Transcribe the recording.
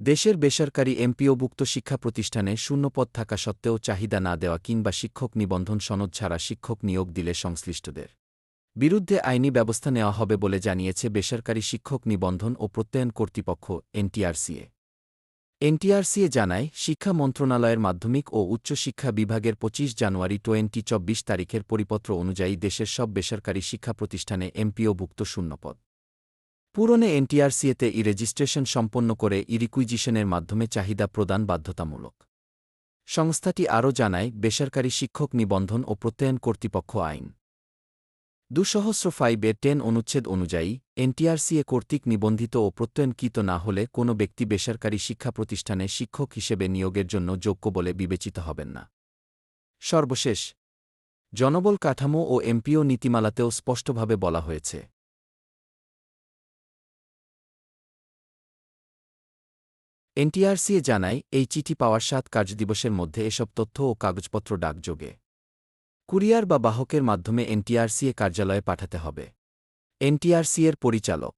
দেশের বেসরকারি এমপিওভুক্ত শিক্ষা প্রতিষ্ঠানে শূন্যপদ থাকা সত্ত্বেও চাহিদা না দেওয়া কিংবা শিক্ষক নিবন্ধন সনদ ছাড়া শিক্ষক নিয়োগ দিলে সংশ্লিষ্টদের বিরুদ্ধে আইনি ব্যবস্থা নেওয়া হবে বলে জানিয়েছে বেসরকারি শিক্ষক নিবন্ধন ও প্রত্যয়ন কর্তৃপক্ষ এনটিআরসিএ। এনটিআরসিএ জানায়, শিক্ষা মন্ত্রণালয়ের মাধ্যমিক ও উচ্চশিক্ষা বিভাগের ২৫ জানুয়ারি টোয়েন্টি চব্বিশ তারিখের পরিপত্র অনুযায়ী দেশের সব বেসরকারি শিক্ষা প্রতিষ্ঠানে এমপিওভুক্ত শূন্যপদ। পূরণে এনটিআরসিএতে ই রেজিস্ট্রেশন সম্পন্ন করে ই রিকুইজিশনের মাধ্যমে চাহিদা প্রদান বাধ্যতামূলক। সংস্থাটি আরও জানায়, বেসরকারি শিক্ষক নিবন্ধন ও প্রত্যয়ন কর্তৃপক্ষ আইন। দুসহস্র ফাইভ এর টেন অনুচ্ছেদ অনুযায়ী, এনটিআরসিএ কর্তৃক নিবন্ধিত ও প্রত্যয়নকৃত না হলে কোনো ব্যক্তি বেসরকারি শিক্ষা প্রতিষ্ঠানে শিক্ষক হিসেবে নিয়োগের জন্য যোগ্য বলে বিবেচিত হবেন না। সর্বশেষ, জনবল কাঠামো ও এমপিও নীতিমালাতেও স্পষ্টভাবে বলা হয়েছে। এনটিআরসিএ জানায়, এই চিঠি পাওয়ার সাত কার্যদিবসের মধ্যে এসব তথ্য ও কাগজপত্র ডাকযোগে। কুরিয়ার বা বাহকের মাধ্যমে এনটিআরসিএ কার্যালয়ে পাঠাতে হবে। এনটিআরসিএর পরিচালক